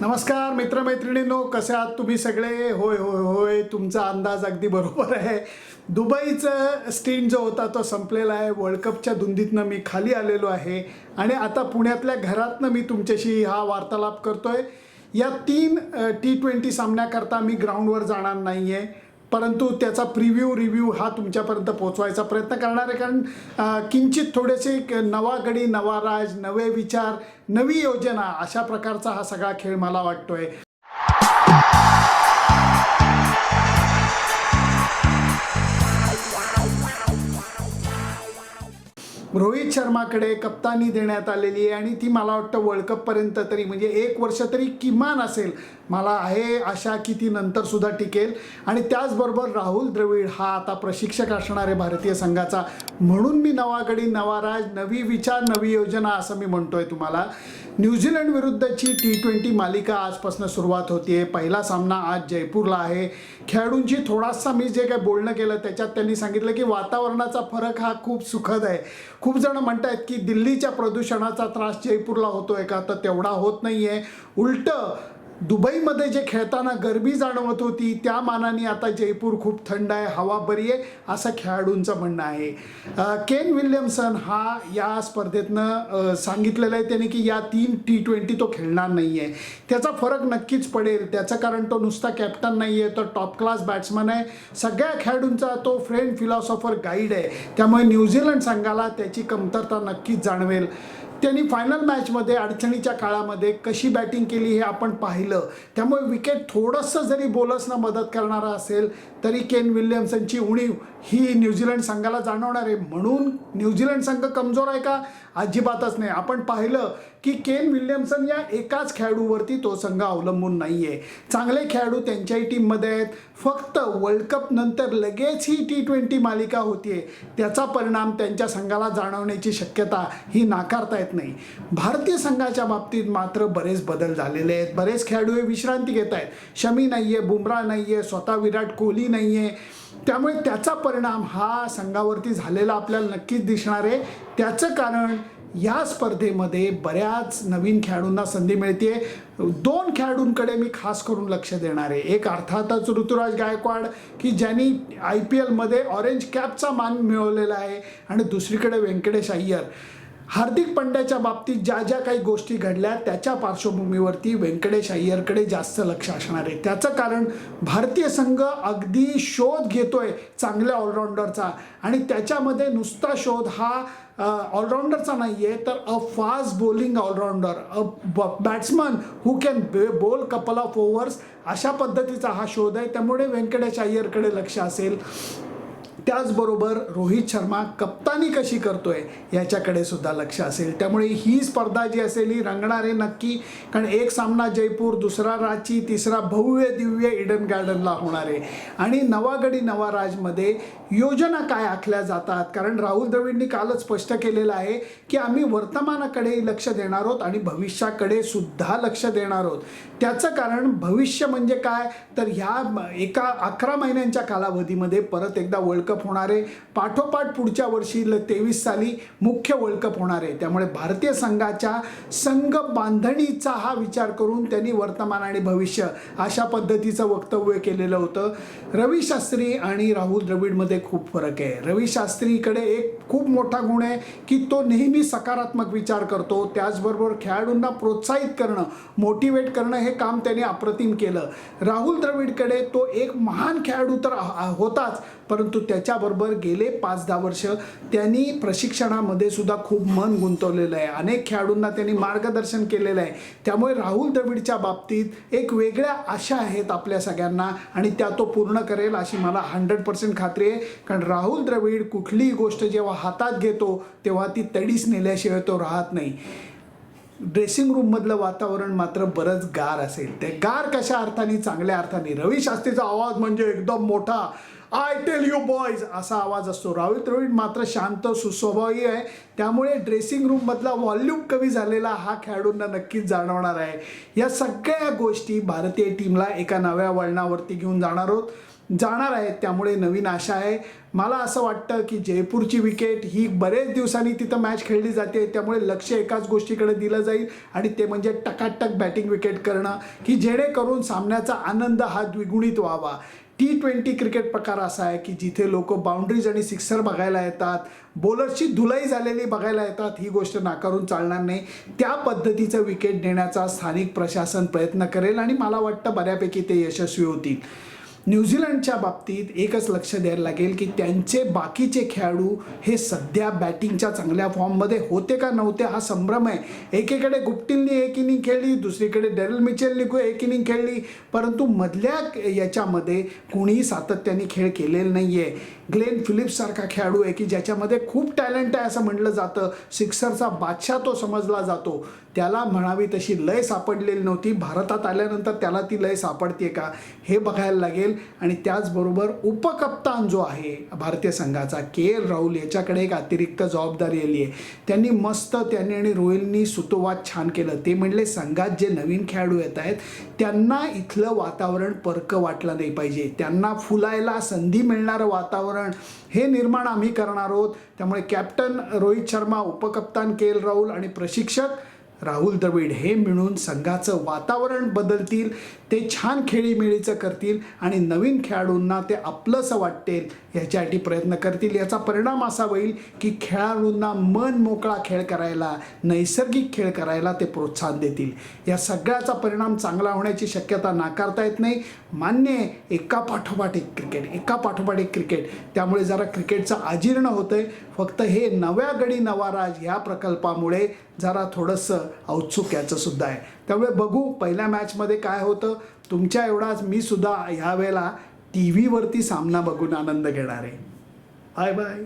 नमस्कार मित्रमैत्रिणींनो कसे आहात तुम्ही सगळे? होय होय होय तुमचा अंदाज अगदी बरोबर आहे. दुबईचं स्टीन जो होता तो संपलेला आहे. वर्ल्ड कपच्या धुंदीतनं मी खाली आलेलो आहे. आणि आता पुण्यातल्या घरातनं मी तुमच्याशी हा वार्तालाप करतोय. या तीन टी ट्वेंटी सामन्याकरता मी ग्राउंडवर जाणार नाही आहे परंतु त्याचा प्रिव्ह्यू रिव्ह्यू हा तुमच्यापर्यंत पोहोचवायचा प्रयत्न करणार आहे. कारण किंचित थोडेसे नवागडी नवा गडी नवा राज नवे विचार नवी योजना अशा प्रकारचा हा सगळा खेळ मला वाटतोय. रोहित शर्माकडे कप्तानी देण्यात आलेली आहे आणि ती मला वाटतं वर्ल्ड कपपर्यंत तरी म्हणजे एक वर्ष तरी किमान असेल. मला आहे आशा की ती नंतरसुद्धा टिकेल. आणि त्याचबरोबर राहुल द्रविड हा आता प्रशिक्षक असणारे भारतीय संघाचा. म्हणून मी नवागडी नवा राज नवी विचार नवी योजना असं मी म्हणतोय तुम्हाला. न्यूझीलंड विरुद्धची टी ट्वेंटी मालिका आजपासून सुरुवात होतीये. पहिला सामना आज जयपूरला आहे. खेळाडूंची थोडासा मी जे काही बोलणं केलं त्याच्यात त्यांनी सांगितलं की वातावरणाचा फरक हा खूप सुखद आहे. खूप जण आहेत की दिल्लीच्या प्रदूषणाचा त्रास जयपूरला होतोय का? तर तेवढा होत नाही आहे उलटं दुबईमध्ये जे खेळताना गरमी जाणवत होती त्या मानाने आता जयपूर खूप थंड आहे हवा बरी आहे असं खेळाडूंचं म्हणणं आहे. केन विल्यमसन हा या स्पर्धेतनं सांगितलेलं आहे त्याने की या तीन टी ट्वेंटी तो खेळणार नाही आहे त्याचा फरक नक्कीच पडेल. त्याचं कारण तो नुसता कॅप्टन नाही आहे तर टॉप क्लास बॅट्समन आहे. सगळ्या खेळाडूंचा तो फ्रेंड फिलॉसॉफर गाईड आहे. त्यामुळे न्यूझीलंड संघाला त्याची कमतरता नक्कीच जाणवेल. त्यांनी फायनल मॅचमध्ये अडचणीच्या काळामध्ये कशी बॅटिंग केली हे आपण पाहिलं. त्यामुळे विकेट थोडंसं जरी बोलर्सना मदत करणारा असेल तरी केन विल्यमसनची उणीव ही न्यूझीलंड संघाला जाणवणार आहे. म्हणून न्यूझीलंड संघ कमजोर आहे का? अजिबातच नाही. आपण पाहिलं की केन विल्यमसन या एकाच खेळाडूवरती तो संघ अवलंबून नाही आहे चांगले खेळाडू त्यांच्याही टीममध्ये आहेत. फक्त वर्ल्ड कप नंतर लगेच ही टी ट्वेंटी मालिका होतीये. त्याचा परिणाम त्यांच्या संघाला जाणवण्याची शक्यता ही नाकारता येत नाही. भारतीय संघाच्या बाबतीत मात्र बरेच बदल झालेले आहेत. बरेच खेळाडू हे विश्रांती घेत आहेत शमी नाही आहे बुमराह नाही आहे स्वतः विराट कोहली नाही आहे त्यामुळे त्याचा परिणाम हा संघावरती झालेला आपल्याला नक्कीच दिसणार आहे. त्याचं कारण या स्पर्धेमध्ये बऱ्याच नवीन खेळाडूंना संधी मिळते दोन खेळाडूंकडे मी खास करून लक्ष देणार आहे. एक अर्थातच ऋतुराज गायकवाड की ज्यांनी आय पी एलमध्ये ऑरेंज कॅपचा मान मिळवलेला आहे आणि दुसरीकडे व्यंकटेश अय्यर. हार्दिक पंड्याच्या बाबतीत ज्या ज्या काही गोष्टी घडल्या त्याच्या पार्श्वभूमीवरती व्यंकटेश अय्यरकडे जास्त लक्ष असणार आहे. त्याचं कारण भारतीय संघ अगदी शोध घेतोय चांगल्या ऑलराऊंडरचा. आणि त्याच्यामध्ये नुसता शोध हा ऑलराऊंडरचा नाही आहे तर a fast bowling allrounder a batsman who can bowl couple of overs अशा पद्धतीचा हा शोध आहे. त्यामुळे व्यंकटेश अय्यरकडे लक्ष असेल. त्याचबरोबर रोहित शर्मा कप्तानी कशी करतोय याच्याकडे सुद्धा लक्ष असेल. त्यामुळे ही स्पर्धा जी असेल ही रंगणार आहे नक्की. कारण एक सामना जयपूर दुसरा रांची तिसरा भव्य दिव्य इडन गार्डनला होणार आहे. आणि नवागडी नवा राजमध्ये योजना काय आखल्या जातात? कारण राहुल द्रविडनी कालच स्पष्ट केलेलं आहे की आम्ही वर्तमानाकडे लक्ष देणार आहोत आणि भविष्याकडे सुद्धा लक्ष देणार आहोत. त्याचं कारण भविष्य म्हणजे काय? तर ह्या एका अकरा महिन्यांच्या कालावधीमध्ये परत एकदा वर्ल्ड कप होणार आहे. पाठोपाठ पुढच्या वर्षी तेवीस साली मुख्य वर्ल्ड कप होणार आहे. त्यामुळे भारतीय संघाच्या संघ बांधणीचा हा विचार करून त्यांनी वर्तमान आणि भविष्य अशा पद्धतीचं वक्तव्य केलेलं होतं. रवी शास्त्री आणि राहुल द्रविडमध्ये खूप फरक आहे. रवी शास्त्रीकडे एक खूप मोठा गुण आहे की तो नेहमी सकारात्मक विचार करतो. त्याचबरोबर खेळाडूंना प्रोत्साहित करणं मोटिवेट करणं हे काम त्याने अप्रतिम केलं. राहुल द्रविडकडे तो एक महान खेळाडू तर होताच. परंतु त्याच्याबरोबर गेले पाच दहा वर्ष त्यांनी प्रशिक्षणामध्ये सुद्धा खूप मन गुंतवलेलं आहे. अनेक खेळाडूंना त्यांनी मार्गदर्शन केलेलं आहे. त्यामुळे राहुल द्रविडच्या बाबतीत एक वेगळ्या आशा आहेत आपल्या सगळ्यांना आणि त्या तो पूर्ण करेल अशी मला हंड्रेड पर्सेंट खात्री आहे. कारण राहुल द्रविड कुठलीही गोष्ट जेव्हा हातात घेतो तेव्हा ती तडीस नेल्याशिवाय तो राहत नाही. ड्रेसिंग रूममधलं वातावरण मात्र बरंच गार असेल. ते गार कशा अर्थाने? चांगल्या अर्थाने. रवी शास्त्रीचा आवाज म्हणजे एकदम मोठा. आय टेल यू बॉयज असा आवाज असतो. राहुल द्रविड मात्र शांत सुस्वभावी आहे. त्यामुळे ड्रेसिंग रूममधला व्हॉल्यूम कमी झालेला हा खेळाडूंना नक्कीच जाणवणार आहे. या सगळ्या गोष्टी भारतीय टीमला एका नव्या वळणावरती घेऊन जाणार आहोत. जाणार आहेत त्यामुळे नवीन आशा आहे. मला असं वाटतं की जयपूरची विकेट ही बरेच दिवसांनी तिथं मॅच खेळली जाते. त्यामुळे लक्ष एकाच गोष्टीकडे दिलं जाईल आणि ते म्हणजे टकाटक बॅटिंग विकेट करणं की जेणेकरून सामन्याचा आनंद हा द्विगुणित व्हावा. टी ट्वेंटी क्रिकेट प्रकार असा आहे की जिथे लोक बाउंड्रीज आणि सिक्सर बघायला येतात बॉलरची धुलाई झालेली बघायला येतात ही गोष्ट नाकारून चालणार नाही. त्या पद्धतीचं विकेट देण्याचा स्थानिक प्रशासन प्रयत्न करेल आणि मला वाटतं बऱ्यापैकी ते यशस्वी होतील. न्यूझीलंडच्या बाबतीत एकच लक्ष द्यायला लागेल की त्यांचे बाकीचे खेळाडू हे सध्या बॅटिंगच्या चांगल्या फॉर्ममध्ये होते का नव्हते हा संभ्रम आहे. एकीकडे गुप्टिलनी एक इनिंग खेळली दुसरीकडे डेरल मिचेलनी एक इनिंग खेळली. परंतु मधल्या याच्यामध्ये कोणीही सातत्याने खेळ केलेला नाही आहे ग्लेन फिलिप्ससारखा खेळाडू आहे की ज्याच्यामध्ये खूप टॅलेंट आहे असं म्हटलं जातं. सिक्सरचा बादशाह तो समजला जातो. त्याला म्हणावी तशी लय सापडलेली नव्हती. भारतात आल्यानंतर त्याला ती लय सापडते का? हे बघायला लागेल. आणि त्याचबरोबर उपकप्तान जो आहे भारतीय संघाचा के. एल राहुल याच्याकडे एक अतिरिक्त जबाबदारी आली आहे. त्यांनी मस्त त्यांनी आणि रोहिलनी सुतोवाद छान केलं. ते म्हणले संघात जे नवीन खेळाडू येत आहेत त्यांना इथलं वातावरण परकं वाटलं नाही पाहिजे. त्यांना फुलायला संधी मिळणारं वातावरण हे निर्माण आम्ही करणार आहोत. त्यामुळे कॅप्टन रोहित शर्मा उपकप्तान के एल राहुल आणि प्रशिक्षक राहुल द्रविड हे मिळून संघाचं वातावरण बदलतील ते छान खेळीमेळीचं करतील आणि नवीन खेळाडूंना ते आपलंसं वाटेल ह्याच्यासाठी प्रयत्न करतील. याचा परिणाम असा होईल की खेळाडूंना मन मोकळा खेळ करायला नैसर्गिक खेळ करायला ते प्रोत्साहन देतील. या सगळ्याचा परिणाम चांगला होण्याची शक्यता नाकारता येत नाही. मान्य आहे एका पाठोपाठ एक क्रिकेट एका पाठोपाठ एक क्रिकेट. त्यामुळे जरा क्रिकेटचं अजीर्ण आहे फक्त हे नव्या गडी नवा राज ह्या प्रकल्पामुळे जरा थोडंसं औत्सुक याचंसुद्धा आहे. त्यामुळे बघू पहिल्या मॅचमध्ये काय होतं? तुमच्या एवढाच मी सुद्धा ह्या वेळेला टी व्हीवरती सामना बघून आनंद घेणार. आहे बाय बाय